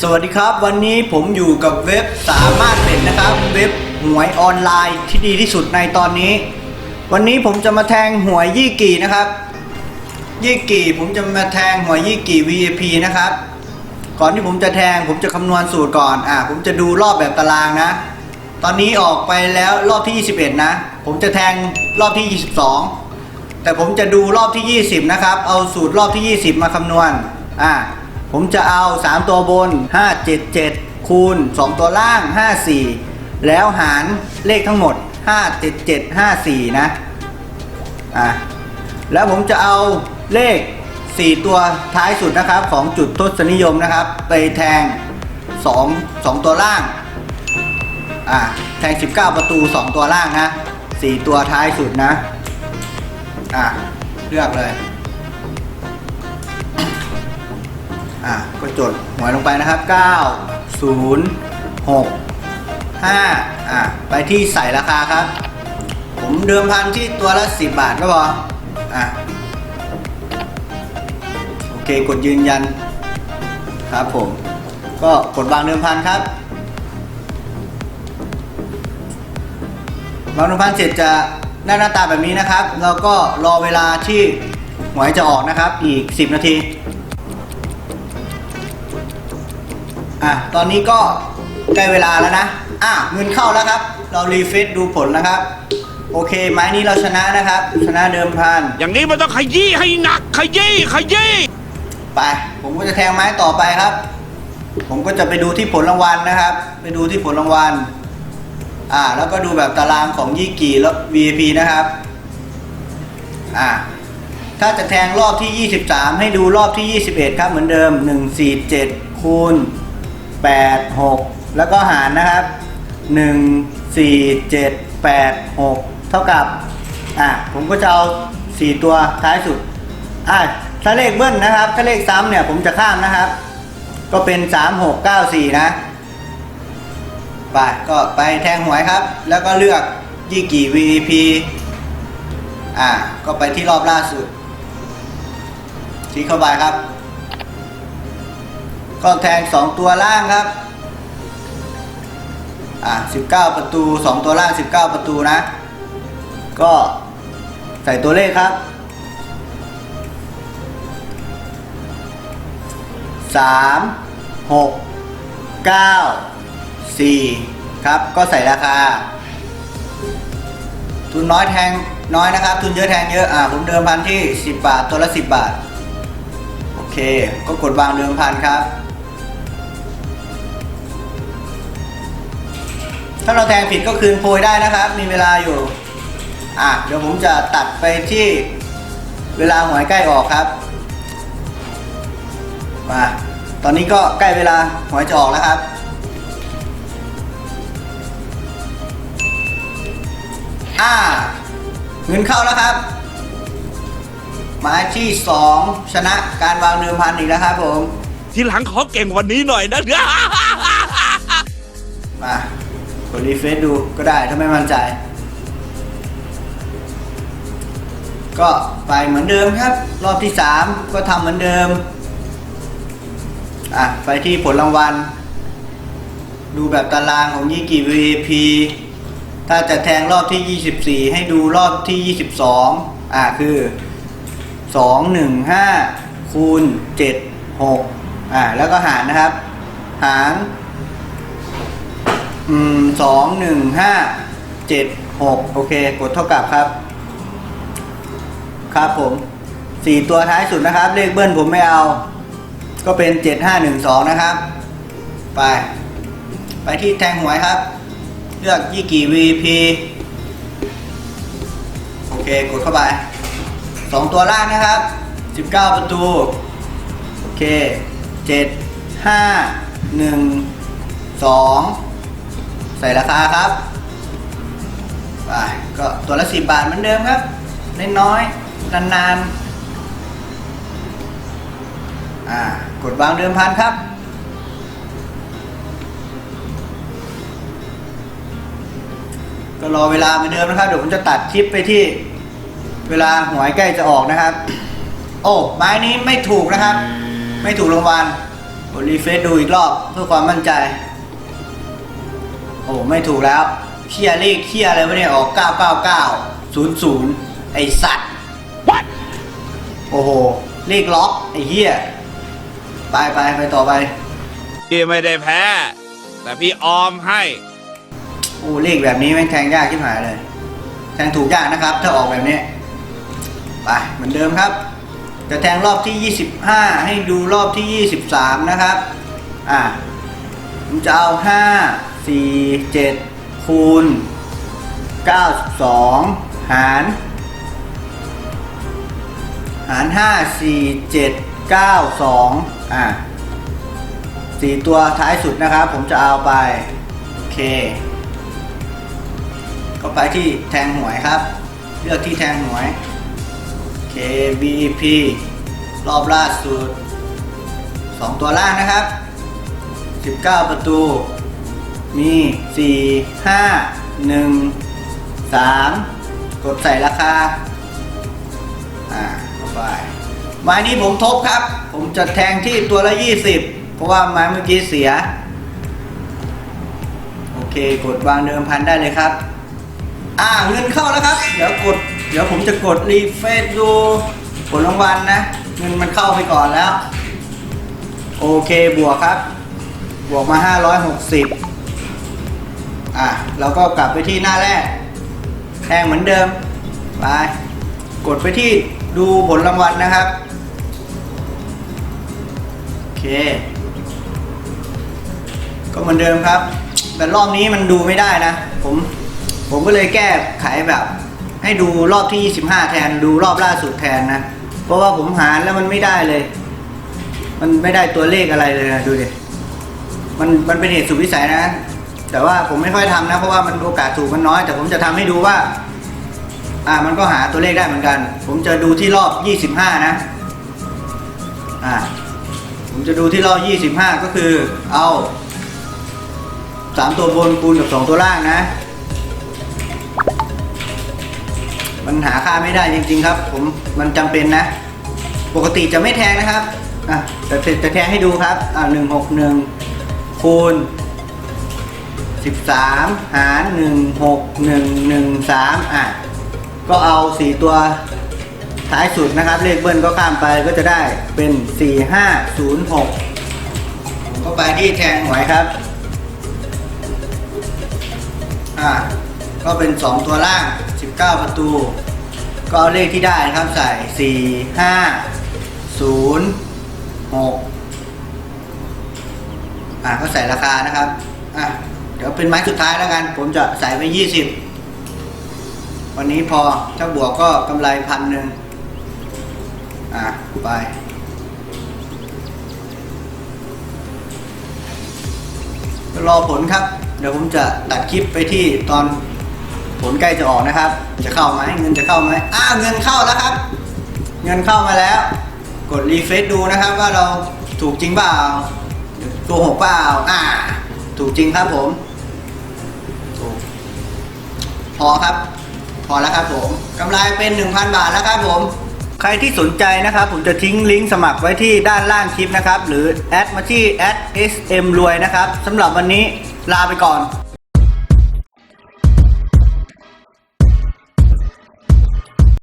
สวัสดีครับ วันนี้ผมอยู่กับเว็บสามารถเป็นนะครับ เว็บหวยออนไลน์ที่ดีที่สุดในตอนนี้ วันนี้ผมจะมาแทงหวยยี่กี่นะครับ ยี่กี่ผมจะมาแทงหวยยี่กี่ VIP นะครับ ก่อนที่ผมจะแทงผมจะคำนวณสูตรก่อนอ่าผมจะดูรอบแบบตารางนะ ตอนนี้ออกไปแล้วรอบที่ 21 นะ ผมจะแทงรอบที่ 22 แต่ผมจะดูรอบที่ 20 นะครับ เอาสูตรรอบที่ 20 มาคำนวณอ่า ผมจะเอา 3 ตัวบน 577 คูณ 2 ตัวล่าง 54 แล้วหารเลขทั้งหมด 577 54 นะ อ่าแล้วผมจะเอาเลข 4 ตัวท้ายสุดนะครับ ของจุดทศนิยมนะครับ ไปแทง 2 2 ตัวล่าง อ่าแทง 19 ประตู 2 ตัวล่างนะ 4 ตัวท้ายสุดนะ อะ เลือกเลย ก็จดหวยลงไปนะครับ 9 0 6 5อะไปที่ใส่ราคาครับ ผมเดิมพันที่ตัวละ 10 บาทก็พออะโอเคกดยืนยันครับผม ก็กดวางเดิมพันครับวางเดิมพันเสร็จจะได้าหน้าตาแบบนี้นะครับ แล้วก็รอเวลาที่หวยจะออกนะครับ อีก 10 นาที อะตอนนี้ก็ใกล้เวลาแล้วนะอะเงินเข้าแล้วครับ เรารีเฟซดูผลนะครับ โอเคไม้นี้เราชนะนะครับ ชนะเดิมพันอย่างนี้มันต้องขยี้ให้หนักขยี้ขยี้ไป ผมก็จะแทงไม้ต่อไปครับ ผมก็จะไปดูที่ผลรางวัลนะครับ ไปดูที่ผลรางวัลอ่า แล้วก็ดูแบบตารางของยี่กี่แล้ว VIP นะครับ อ่า ถ้าจะแทงรอบที่ 23 ให้ดูรอบที่ 21 ครับเหมือนเดิม 1 4 7คูณ 8 6 แล้วก็หารนะครับ 1 4 7 8 6 เท่ากับ อ่าผมก็จะเอา 4 ตัวท้ายสุด อ่าถ้าเลขเบิ้ลนะครับ ถ้าเลขซ้ำเนี่ยผมจะข้ามนะครับ ก็เป็น 3 6 9 4 นะไปก็ไปแทงหวยครับ แล้วก็เลือกยี่กี่ VP อ่าก็ไปที่รอบล่าสุดชี้เข้าไปครับ ก็แทง 2 ตัวล่างครับอ่า19 ประตู 2 ตัวล่าง 19 ประตูนะ ก็ใส่ตัวเลขครับ 3 6 9 4 ครับ ก็ใส่ราคา ทุนน้อยแทงน้อยนะครับ ทุนเยอะแทงเยอะอ่าผมเดิมพันที่ 10 บาท ตัวละ 10 บาท โอเค ก็กดวางเดิมพันครับ ถ้าเราแทงผิดก็คืนโพยได้นะครับ มีเวลาอยู่ อะ เดี๋ยวผมจะตัดไปที่เวลาหวยใกล้ออกครับมาตอนนี้ก็ใกล้เวลาหวยจะออกแล้วครับ อ่า เงินเข้าแล้วครับหมายที่ 2 ชนะการวางเดิมพันอีกแล้วครับผม ทีหลังขอเก่งกวันนี้หน่อยนะ มาก ดรีเฟซดูก็ได้ถ้าไม่มั่นใจ ก็ไปเหมือนเดิมครับ รอบที่ 3 ก็ทำเหมือนเดิม อะ ไปที่ผลรางวัล ดูแบบตารางของยี่กี่ VIP ถ้าจะแทงรอบที่ 24 ให้ดูรอบที่ 22 อะ คือ 2 1 5คูณ7 6อะแล้วก็หารนะครับ หาร อืมสองหนึ่งห้าเจ็ดหกโอเค กดเท่ากับครับ ครับผมสี่ตัวท้ายสุดนะครับ เลขเบิ้ลผมไม่เอา ก็เป็นเจ็ดห้าหนึ่งสองนะครับ ไป ไปที่แทงหวยครับ เลือกยี่กี่ VP โอเค กดเข้าไปสองตัวล่างนะครับสิบเก้าประตู โอเคเจ็ดห้าหนึ่งสอง ใส่ราคาครับไปก็ตัวละสิบบาทเหมือนเดิมครับนน้อยนานๆอ่ากดวางเดิมพันครับ ก็รอเวลาเหมือนเดิมนะครับ เดี๋ยวผมจะตัดคลิปไปที่ เวลาหวยใกล้จะออกนะครับ โอ้ไม้นี้ไม่ถูกนะครับ ไม่ถูกรางวัลกดรีเฟซดูอีกรอบเพื่อความมั่นใจ โอ้ไม่ถูกแล้วเคียเลขเคียอะไรวะเนี่ยออก 999 00 ไอสัตว์ What โอ้โห เลขล็อก ไอเฮียไปไปไปต่อไป พี่ไม่ได้แพ้ แต่พี่ออมให้ โอ้เลขแบบนี้แม่งแทงยากที่หายเลย แทงถูกยากนะครับ ถ้าออกแบบนี้ ไปเหมือนเดิมครับ จะแทงรอบที่ 25 ให้ดูรอบที่ 23 นะครับ อะผมจะเอา 5 4 7 คูณ 92 หาร หาร 5 4 7 9 2 อะสี่ตัวท้ายสุดนะครับ ผมจะเอาไปโอเคก็ไปที่แทงหวยครับ เลือกที่แทงหวย K B P รอบล่าสุด 2 ตัวล่างนะครับ 19 ประตู มี4 5 1 3กดใส่ราคา อ่าเข้าไปไม้นี้ผมทบครับ ผมจะแทงที่ตัวละ20เพราะว่าไม้เมื่อกี้เสีย โอเค กดวางเดิมพันได้เลยครับ อ่าเงินเข้าแล้วครับ เดี๋ยวกด เดี๋ยวผมจะกดรีเฟซดูผลรางวัลนะ เงินมันเข้าไปก่อนแล้ว โอเคบวกครับ บวกมา 560 อะเราก็กลับไปที่หน้าแรกแทงเหมือนเดิมไปกดไปที่ดูผลรางวัลนะครับโอเค ก็เหมือนเดิมครับ แต่รอบนี้มันดูไม่ได้นะ ผมผมก็เลยแก้ไขแบบ ให้ดูรอบที่ 25 แทนดูรอบล่าสุดแทนนะ เพราะว่าผมหารแล้วมันไม่ได้เลย มันไม่ได้ตัวเลขอะไรเลยนะดูดิมันมันเป็นเหตุสุดวิสัยนะ แต่ว่าผมไม่ค่อยทำนะ เพราะว่ามันโอกาสถูกมันน้อย แต่ผมจะทำให้ดูว่า อ่า มันก็หาตัวเลขได้เหมือนกัน ผมจะดูที่รอบ 25 นะ อ่า ผมจะดูที่รอบ 25 ก็คือ เอา 3 ตัวบนคูณกับ 2 ตัวล่างนะ มันหาค่าไม่ได้จริงๆครับ ผม มันจำเป็นนะ ปกติจะไม่แทงนะครับ อะแต่แต่จะแทงให้ดูครับ อ่า161คูณ 13 หาร 16113 อะ ก็เอา 4 ตัวท้ายสุดนะครับ เลขเบิ้ลก็ข้ามไปก็จะได้เป็น 4506 ก็ไปที่แทงหวยครับ อ่าก็เป็น 2 ตัวล่าง 19 ประตู ก็เอาเลขที่ได้นะครับใส่ 4 5 0 6 อ่าก็ใส่ราคานะครับ อะ ดี๋ยวเป็นไม้สุดท้ายแล้วกัน ผมจะใส่ไป20วันนี้พอถ้าบวกก็กำไรพันหนึ่งอะไปรอผลครับ เดี๋ยวผมจะตัดคลิปไปที่ตอนผลใกล้จะออกนะครับ จะเข้าไหมเงินจะเข้าไหมอ้าเงินเข้าแล้วครับ เงินเข้ามาแล้ว กดรีเฟซดูนะครับว่าเราถูกจริงเปล่าโกหกเปล่าอ่า ถูกจริงครับผม พอครับ พอแล้วครับผมกำไรเป็น 1,000 บาทแล้วครับผม ใครที่สนใจนะครับ ผมจะทิ้งลิงก์สมัครไว้ที่ด้านล่างคลิปนะครับ หรือแอดมาที่แอด sm รวยนะครับสำหรับวันนี้ลาไปก่อน